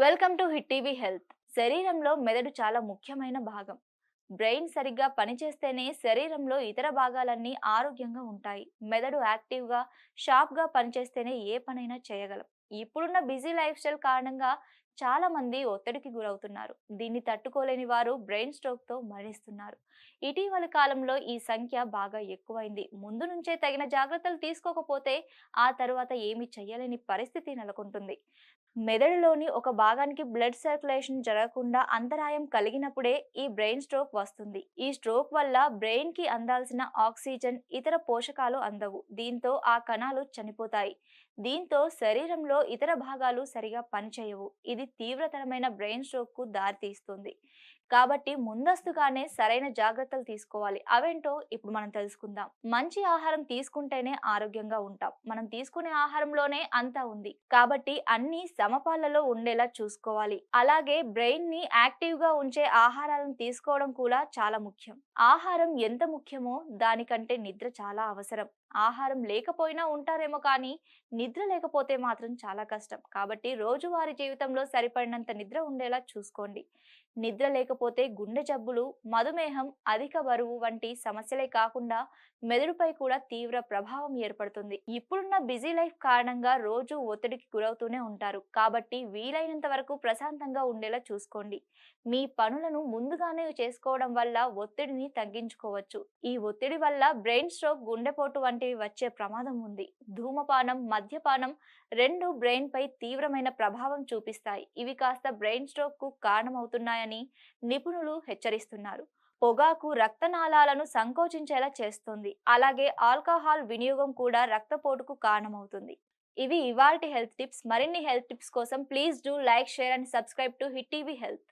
Welcome to hit TV health శరీరంలో మెదడు చాలా ముఖ్యమైన భాగం. బ్రెయిన్ సరిగ్గా పనిచేస్తేనే శరీరంలో ఇతర భాగాలన్నీ ఆరోగ్యంగా ఉంటాయి. మెదడు యాక్టివ్గా షార్ప్గా పనిచేస్తేనే ఏ పనైనా చేయగలం. ఇప్పుడున్న బిజీ లైఫ్ స్టైల్ కారణంగా చాలా మంది ఒత్తిడికి గురవుతున్నారు. దీన్ని తట్టుకోలేని వారు బ్రెయిన్ స్ట్రోక్తో మరణిస్తున్నారు. ఇటీవలి కాలంలో ఈ సంఖ్య బాగా ఎక్కువైంది. ముందు నుంచే తగిన జాగ్రత్తలు తీసుకోకపోతే ఆ తర్వాత ఏమి చేయలేని పరిస్థితి నెలకొంటుంది. మెదడులోని ఒక భాగానికి బ్లడ్ సర్క్యులేషన్ జరగకుండా అంతరాయం కలిగినప్పుడే ఈ బ్రెయిన్ స్ట్రోక్ వస్తుంది. ఈ స్ట్రోక్ వల్ల బ్రెయిన్కి అందాల్సిన ఆక్సిజన్ ఇతర పోషకాలు అందవు. దీంతో ఆ కణాలు చనిపోతాయి. దీంతో శరీరంలో ఇతర భాగాలు సరిగా పనిచేయవు. ఇది తీవ్రతరమైన బ్రెయిన్ స్ట్రోక్కు దారితీస్తుంది. కాబట్టి ముందస్తుగానే సరైన జాగ్రత్తలు తీసుకోవాలి. అవేంటో ఇప్పుడు మనం తెలుసుకుందాం. మంచి ఆహారం తీసుకుంటేనే ఆరోగ్యంగా ఉంటాం. మనం తీసుకునే ఆహారంలోనే అంతా ఉంది. కాబట్టి అన్ని సమపాలలో ఉండేలా చూసుకోవాలి. అలాగే బ్రెయిన్ని యాక్టివ్గా ఉంచే ఆహారాలను తీసుకోవడం కూడా చాలా ముఖ్యం. ఆహారం ఎంత ముఖ్యమో దానికంటే నిద్ర చాలా అవసరం. ఆహారం లేకపోయినా ఉంటారేమో కానీ నిద్ర లేకపోతే మాత్రం చాలా కష్టం. కాబట్టి రోజువారీ జీవితంలో సరిపడినంత నిద్ర ఉండేలా చూసుకోండి. నిద్ర లేకపోతే గుండె జబ్బులు మధుమేహం అధిక బరువు వంటి సమస్యలే కాకుండా మెదడుపై కూడా తీవ్ర ప్రభావం ఏర్పడుతుంది. ఇప్పుడున్న బిజీ లైఫ్ కారణంగా రోజు ఒత్తిడికి గురవుతూనే ఉంటారు. కాబట్టి వీలైనంత వరకు ప్రశాంతంగా ఉండేలా చూసుకోండి. మీ పనులను ముందుగానే చేసుకోవడం వల్ల ఒత్తిడిని తగ్గించుకోవచ్చు. ఈ ఒత్తిడి వల్ల బ్రెయిన్ స్ట్రోక్ గుండెపోటు వంటి వంటివి వచ్చే ప్రమాదం ఉంది. ధూమపానం మద్యపానం రెండు బ్రెయిన్ పై తీవ్రమైన ప్రభావం చూపిస్తాయి. ఇవి కాస్త బ్రెయిన్ స్ట్రోక్కు కారణమవుతున్నాయని నిపుణులు హెచ్చరిస్తున్నారు. పొగాకు రక్తనాళాలను సంకోచించేలా చేస్తుంది. అలాగే ఆల్కహాల్ వినియోగం కూడా రక్తపోటుకు కారణమవుతుంది. ఇవి ఇవాల్టి హెల్త్ టిప్స్. మరిన్ని హెల్త్ టిప్స్ కోసం please do like share and subscribe to hit TV health.